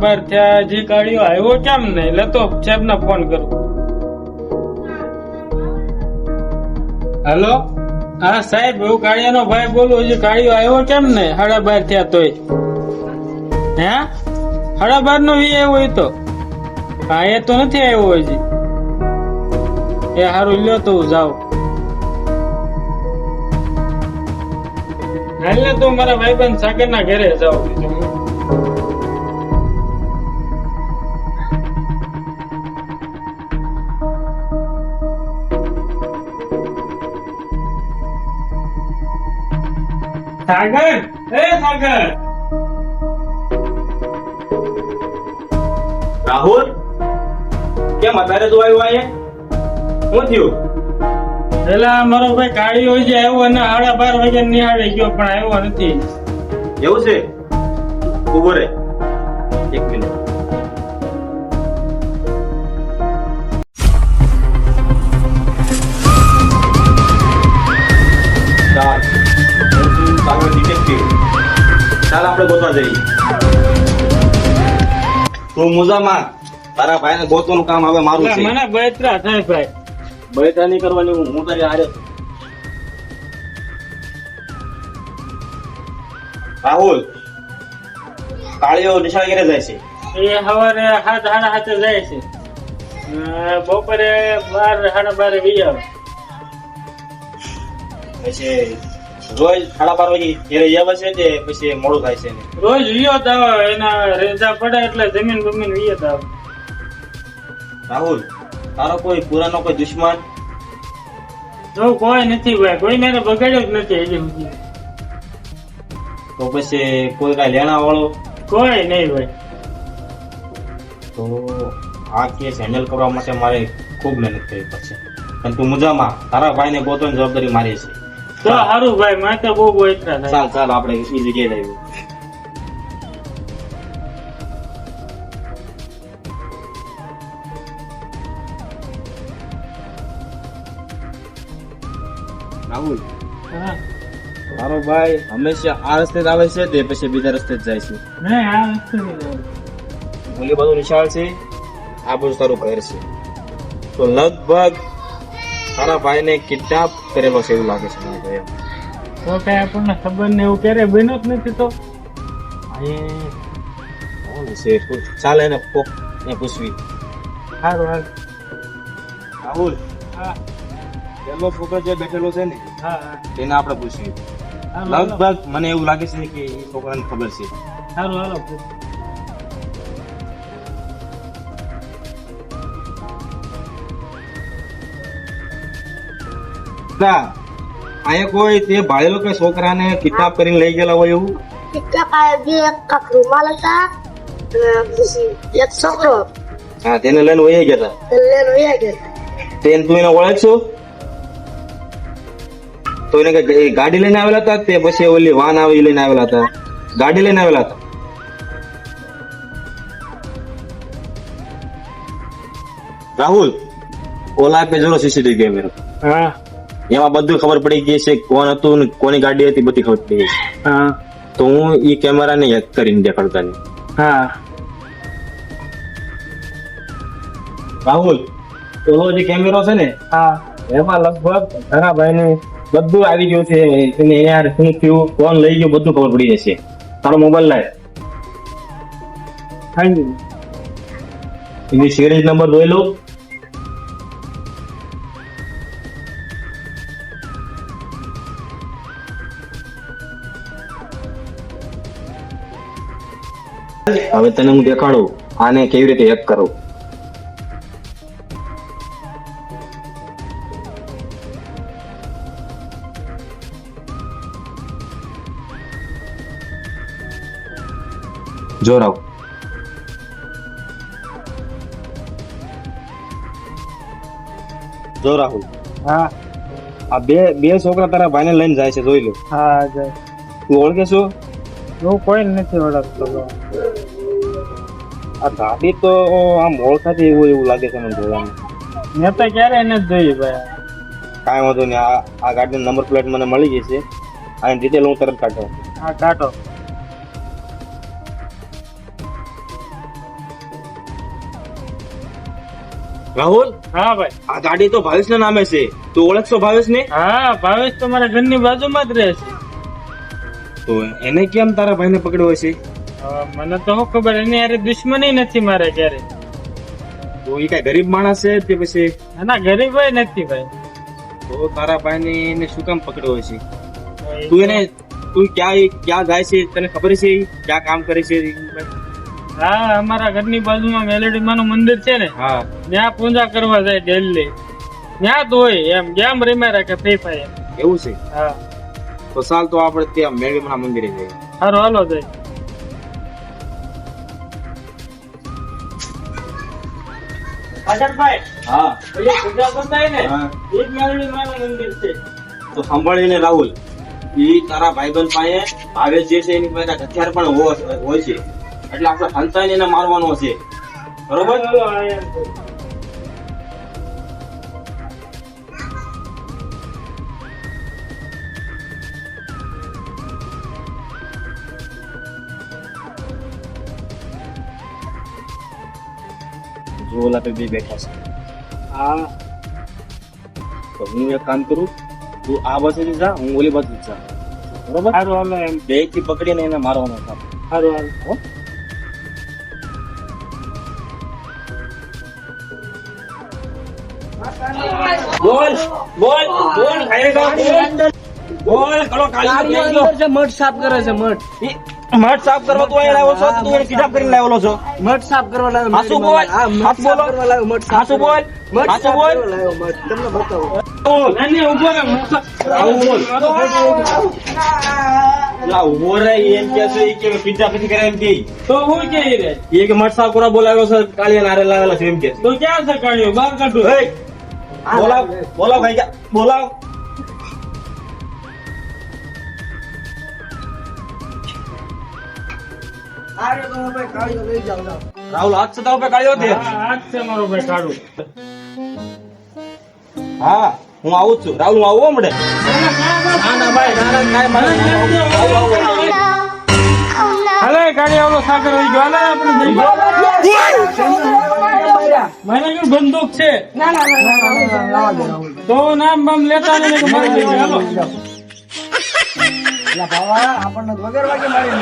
બાર થયા હજી ગાડીઓ આવ્યો કેમ નહીં? લેતો સાહેબ ને ફોન કરું. હેલો? હા સાહેબ હું કાળિયાનો ભાઈ બોલું. હજી કાળિયો આવ્યો કેમ નહીં? સાડા બાર થયા તોય. હે? સાડા બાર નો વી આવ્યો તો? હા એ તો નથી આવ્યો હજી. એ હારું લ્યો તો હું જાઉં. હાલ ને તો મારા ભાઈબંધ સાગર ના ઘરે જાઉં. બીજું સાગર એ સાગર. રાહુલ કેમ અત્યારે તું આવ્યો અહીંયા? શું થયું? પેલા મારો ભાઈ કાળી હોય છે આવ્યો અને સાડા બાર વાગે નિહાળે ગયો પણ આવ્યો નથી. એવું છે? ઊભો રે એક મિનિટ. ચાલ આપણે ગોતવા જઈએ. તું મુજામાં તારા ભાઈને ગોતવાનું કામ હવે મારું છે. મને બળતરા થાય ભાઈ. બળતરા નહીં કરવાની હું હું તારી હારે. રાહુલ કાળીઓ નિશાળ ઘરે જાય છે. એ સવારે હાથ હાડા હાથે જાય છે. બપોરે બાર હાડા બારે વી આવે. પછી રોજ સાડા બાર વાગે ઘેરે આવે છે કે પછી મોડું થાય છે? રોજ વિયો દાવ એના રેજા પડે એટલે જમીન બમીન વિયો દાવ રાહુલ તારો કોઈ પુરાનો કોઈ દુશ્મન? જો કોઈ નથી ભાઈ કોઈ મેરે બગાડ્યો જ નથી હજી સુધી. તો પછી કોઈ કાંઈ લેણા વાળો? કોઈ નહીં ભાઈ. તો આ કેસ હેન્ડલ કરવા માટે મારે ખૂબ મહેનત કરવી પડશે. પણ તું મજામાં તારા ભાઈને ગોતવાની જવાબદારી મારી છે. તો સારું ભાઈ માથે બહુ બળતરા થાય. ચાલ ચાલ આપણે એ જગ્યાએ રાહુલ હા. ભાઈ હંમેશા આ રસ્તે જ આવે છે તે પછી બીજા રસ્તે જ જાય છે. નહીં આ નહીં ભાઈ. નિશાળ છે આ બધું તારું ઘર છે. તો લગભગ તારા ભાઈને કિડનેપ કરેલો છે એવું લાગે છે મને તો એમ. તો કઈ આપણને ખબર ને એવું ક્યારે બન્યું જ નથી તો. છે? ચાલે એને કોક ને પૂછવી. સારું હાલ રાહુલ હા પેલો છોકરો જે બેઠેલો છે ને હા તેને આપણે હારું લગભગ મને એવું લાગે છે કે એ છોકરાને ખબર છે. સારું હાલો અહીંયા કોઈ તે ભાળેલો કે છોકરાને કિડનેપ કરીને લઈ ગયેલા હોય એવું? કાયદી એક કાંક રૂમાલ હતા? એક છોકરો. હા તેને લઈને વહી ગયા હતા તે લઈને વહી ગયા. તેન તું એને ઓળખશો? તો એને કઈ ગાડી લઈને આવેલા હતા તે પછી ઓલી વાન આવી લઈને આવેલા હતા? ગાડી લઈને આવેલા હતા? રાહુલ ઓલા પે જોરો સીસીટીવી કેમેરો. હા. એમાં બધું ખબર પડી ગઈ છે કોણ હતું ને કોની ગાડી હતી બધી ખબર પડી ગઈ. હા. તો હું એ કેમેરાને હેક કરીને દેખાડતા નહીં. હા. રાહુલ ઓલો જે કેમેરો છે ને હા. એમાં લગભગ ધરાભાઈ નું બધું આવી ગયું છે. એને યાર શું થયું કોણ લઈ ગયું બધું ખબર પડી જશે. તારો મોબાઈલ લાય. યુ એની સિરીઝ નંબર જોઈ લો. હવે તને હું દેખાડું આને કેવી રીતે હેક કરું? જો રાવ. જો રાહુલ. હા. આ બે બે છોકરા તારા ભાઈને લઈને જાય છે જોઈ લો. હા જાય. તું ઓળખે છો? હું કોઈ નથી ઓળખતો આ ગાડી તો આમ ઓળખાતી એવું એવું લાગે છે મને જોવાનું. મેં તો ક્યારે એને જ જોઈ ભાઈ. કાંઈ વાંધો નહીં આ આ ગાડીનો નંબર પ્લેટ મને મળી જશે. આની ડિટેલ હું તરત કાઢો. હા કાઢો. રાહુલ? હા ભાઈ. આ ગાડી તો ભાવેશ ના નામે છે. તું ઓળખશો ભાવેશ ને હા ભાવેશ તો મારા ઘરની બાજુમાં જ રહે છે. તો એને કેમ તારા ભાઈને પકડ્યો છે મને તો શું ખબર એની યારે દુશ્મની નથી મારે ક્યારે તો એ કઈ ગરીબ માણસ છે તે પછી? ના ગરીબ હોય નથી ભાઈ. તો તારા ભાઈને એને શું કામ પકડ્યો છે તું એને તું ક્યાં ક્યાં જાય છે? તને ખબર છે? ક્યાં કામ કરે છે હા અમારા ઘરની બાજુમાં મેલેડી માનું મંદિર છે ને. હા. ત્યાં પૂજા કરવા જાય ડેલી ત્યાં તો હોય એમ. ગેમ રમ્યા રાખે ફ્રી ફાયર એવું છે? હા. તો ચાલ તો આપણે ત્યાં મેળવીના મંદિરે જઈએ. સારું હાલો જાય. ભાઈ હા. પૂજા કરતા ને એ જ મેલડી મંદિર છે. તો સાંભળીને રાહુલ એ તારા ભાઈબંધ પાસે આવે જે છે એની પાસે હથિયાર પણ હોય છે. એટલે આપણે હંતાઈને એને મારવાનો છે. બરોબર? ઓલા બે બેઠા છે. આ તો હું એક કામ કરું તું આ બાજુથી જા હું ઓલી બાજુ જા. બરોબર? સારું હાલો એમ. બેથી પકડીને એને મારવાનો કામ. સારું હાલ હો? બોલ બોલ બોલ ખાઈ જા બોલ. કલો કાળી મઠ સાફ કરે છે મઠ. મઠ સાફ કરવા તું અહીંયા આવ્યો છો તું એને કિડનેપ કરીને લાવેલો છો મઠ સાફ કરવા લાવ્યો હાસુ બોલ. હા, મઠ હાચું સાફ બોલો. સાફ બોલ. હાસુ બોલ. તમને બતાવો બોલ ના, ના, ઊભો રહે, હું તો- આવું બોલ લા ઊભો રહે એમ કે છે ઈ કે પિઝા પછી કરે એમ કે તો હું કે રે એ કે મઠ સાફ કરવા બોલાવ્યો છે કાળિયા નારે લાવેલા છે એમ કે બોલાવ બોલાવ બોલાવ રાહુલ હાથ સતાવ પે કાઢ્યો તે હા, છે મારો ભાઈ કાઢું હા હું આવું છું રાહુલ હું આવું હમણે ના ના ભાઈ ના ના કાંઈ મારે નહીં. આવું, આવું, આવું. હાલે ગાડી આવલો સાગર રહી ગયો હાલે આપણે મને કયું બંદૂક છે ના ના ના. તો નામ બામ લેતા નહીં મારી જઈ હાલો એટલે ભાવા આપણને વગર વાગે મારી